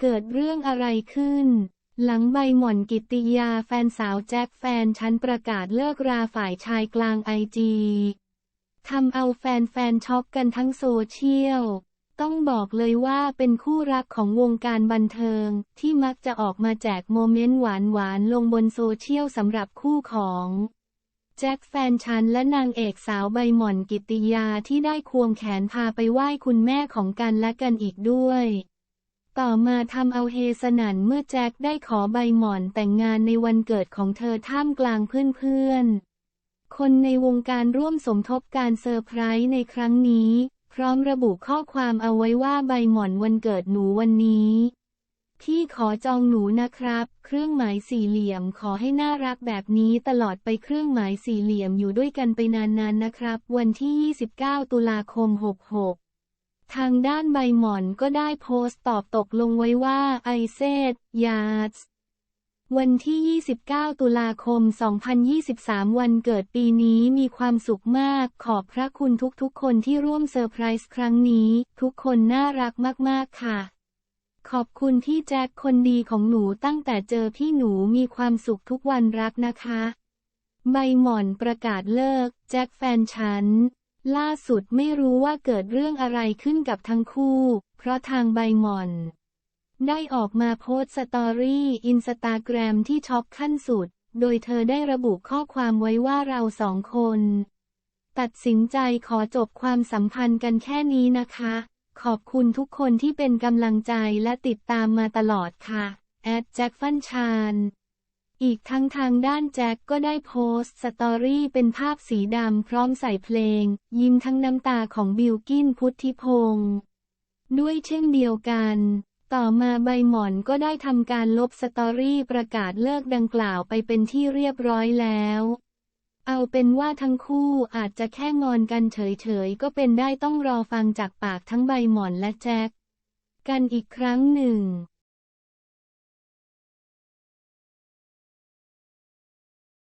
เกิดเรื่องอะไรขึ้น หลังใบหม่อนกิติยาแฟนสาวแจ็คแฟนฉันประกาศเลิกราฝ่ายชายกลางไอจีทำเอาแฟนๆช็อกกันทั้งโซเชียล ต้องบอกเลยว่าเป็นคู่รักของวงการบันเทิง ที่มักจะออกมาแจกโมเมนต์หวานๆลงบนโซเชียลสำหรับคู่ของแจ็คแฟนฉันและนางเอกสาวใบหม่อนกิติยาที่ได้ควงแขนพาไปไหว้คุณแม่ของกันและกันอีกด้วย ต่อมาทำเอาเฮสนันเมื่อแจ็คได้ขอใบหมอนแต่งงานในวันเกิดของเธอท่ามกลางเพื่อนๆ คนในวงการร่วมสมทบการเซอร์ไพรส์ในครั้งนี้ พร้อมระบุข้อความเอาไว้ว่าใบหมอนวันเกิดหนูวันนี้พี่ขอจองหนูนะครับ เครื่องหมายสี่เหลี่ยมขอให้น่ารักแบบนี้ตลอดไปเครื่องหมายสี่เหลี่ยมอยู่ด้วยกันไปนานๆนะครับ วันที่ 29 ตุลาคม 66 ทางด้านใบหมอนก็ได้โพสต์ตอบตกลงไว้ว่าไอเซดยาร์สวันที่ 29 ตุลาคม 2023 วันเกิดปีนี้มีความสุขมาก ขอบพระคุณทุกๆ คนที่ร่วมเซอร์ไพรส์ครั้งนี้ ทุกคนน่ารักมากๆ ค่ะ ขอบคุณที่แจ็คคนดีของหนูตั้งแต่เจอพี่หนูมีความสุขทุกวันรักนะคะ ใบหม่อนประกาศเลิก แจ็คแฟนฉัน ล่าสุดไม่รู้ว่าเกิดเรื่องอะไรขึ้นกับทั้งคู่ เพราะทางใบหม่อน ได้ออกมาโพสต์สตอรี่อินสตาแกรมที่ช็อกขั้นสุด โดยเธอได้ระบุข้อความไว้ว่าเราสองคน ตัดสินใจขอจบความสัมพันธ์กันแค่นี้นะคะ ขอบคุณทุกคนที่เป็นกำลังใจและติดตามมาตลอดค่ะ แอดแจ็คฟันชาน อีกทั้งทางด้านแจ็คก็ได้โพสต์สตอรี่เป็นภาพสีดำพร้อมใส่เพลง ยิ้มทั้งน้ำตาของบิลกินพุทธิพงศ์ด้วยเช่นเดียวกัน ต่อมาใบหมอนก็ได้ทำการลบสตอรี่ประกาศเลิกดังกล่าวไปเป็นที่เรียบร้อยแล้ว เอาเป็นว่าทั้งคู่อาจจะแค่งอนกันเฉยๆ ก็เป็นได้ต้องรอฟังจากปากทั้งใบหมอนและแจ็คกันอีกครั้งหนึ่ง